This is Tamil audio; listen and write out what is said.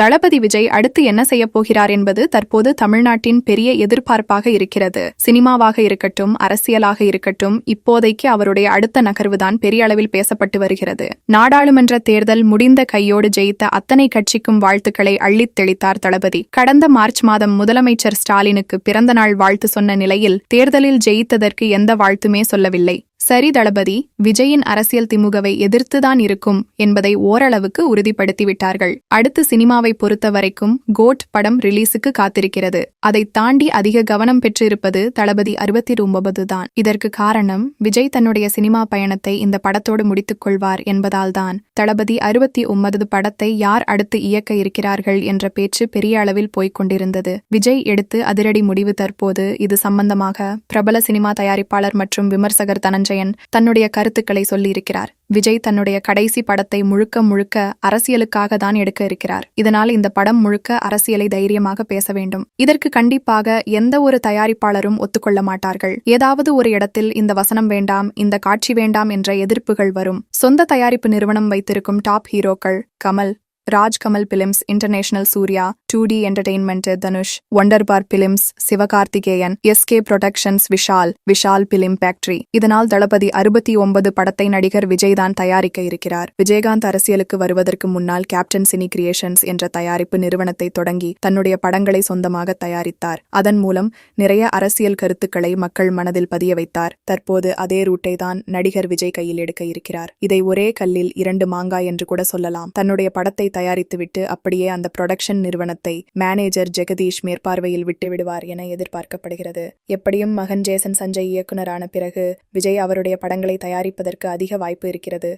தளபதி விஜய் அடுத்து என்ன செய்யப் போகிறார் என்பது தற்போது தமிழ்நாட்டின் பெரிய எதிர்பார்ப்பாக இருக்கிறது. சினிமாவாக இருக்கட்டும் அரசியலாக இருக்கட்டும் இப்போதைக்கு அவருடைய அடுத்த நகர்வுதான் பெரிய அளவில் பேசப்பட்டு வருகிறது. நாடாளுமன்ற தேர்தல் முடிந்த கையோடு ஜெயித்த அத்தனை கட்சிக்கும் வாழ்த்துக்களை அள்ளித் தெளித்தார் தளபதி. கடந்த மார்ச் மாதம் முதலமைச்சர் ஸ்டாலினுக்கு பிறந்தநாள் வாழ்த்து சொன்ன நிலையில் தேர்தலில் ஜெயித்ததற்கு எந்த வாழ்த்துமே சொல்லவில்லை. சரி தளபதி விஜயின் அரசியல் திமுகவை எதிர்த்துதான் இருக்கும் என்பதை ஓரளவுக்கு உறுதிப்படுத்திவிட்டார்கள். அடுத்து சினிமாவை பொறுத்த வரைக்கும் கோட் படம் ரிலீஸுக்கு காத்திருக்கிறது. அதை தாண்டி அதிக கவனம் பெற்றிருப்பது தளபதி அறுபத்தி ஒன்பது தான். இதற்கு காரணம் விஜய் தன்னுடைய சினிமா பயணத்தை இந்த படத்தோடு முடித்துக் கொள்வார் என்பதால்தான் தளபதி அறுபத்தி ஒன்பது படத்தை யார் அடுத்து இயக்க இருக்கிறார்கள் என்ற பேச்சு பெரிய அளவில் போய்க் கொண்டிருந்தது. விஜய் எடுத்து அதிரடி முடிவு தற்போது இது சம்பந்தமாக பிரபல சினிமா தயாரிப்பாளர் மற்றும் விமர்சகர் தனஞ்சயன் தன்னுடைய கருத்துக்களை சொல்லியிருக்கிறார். விஜய் தன்னுடைய கடைசி படத்தை முழுக்க முழுக்க அரசியலுக்காக தான் எடுக்க இருக்கிறார். இதனால் இந்த படம் முழுக்க அரசியலை தைரியமாக பேச வேண்டும். இதற்கு கண்டிப்பாக எந்த ஒரு தயாரிப்பாளரும் ஒத்துக்கொள்ள மாட்டார்கள். ஏதாவது ஒரு இடத்தில் இந்த வசனம் வேண்டாம் இந்த காட்சி வேண்டாம் என்ற எதிர்ப்புகள் வரும். சொந்த தயாரிப்பு நிறுவனம் வைத்திருக்கும் டாப் ஹீரோக்கள் Kamal Raj Kamal films international Suriya two D entertainment Dhanush wonder bar films Sivakarthikeyan SK productions Vishal Vishal film factory இதனால் தளபதி அறுபத்தி ஒன்பது படத்தை நடிகர் விஜய் தான் தயாரிக்க இருக்கிறார். விஜயகாந்த் அரசியலுக்கு வருவதற்கு முன்னால் கேப்டன் சினி கிரியேஷன்ஸ் என்ற தயாரிப்பு நிறுவனத்தை தொடங்கி தன்னுடைய படங்களை சொந்தமாக தயாரித்தார். அதன் மூலம் நிறைய அரசியல் கருத்துக்களை மக்கள் மனதில் பதிய வைத்தார். தற்போது அதே ரூட்டை தான் நடிகர் விஜய் கையில் எடுக்க இருக்கிறார். இதை ஒரே கல்லில் இரண்டு மாங்காய் என்று கூட சொல்லலாம். தன்னுடைய படத்தை தயாரித்துவிட்டு அப்படியே அந்த புரொடக்ஷன் நிறுவனத்தை மேனேஜர் ஜெகதீஷ் மேற்பார்வையில் விட்டு விடுவார் என எதிர்பார்க்கப்படுகிறது. எப்படியும் மகன் ஜேசன் சஞ்சய் இயக்குனரான பிறகு விஜய் அவருடைய படங்களை தயாரிப்பதற்கு அதிக வாய்ப்பு இருக்கிறது.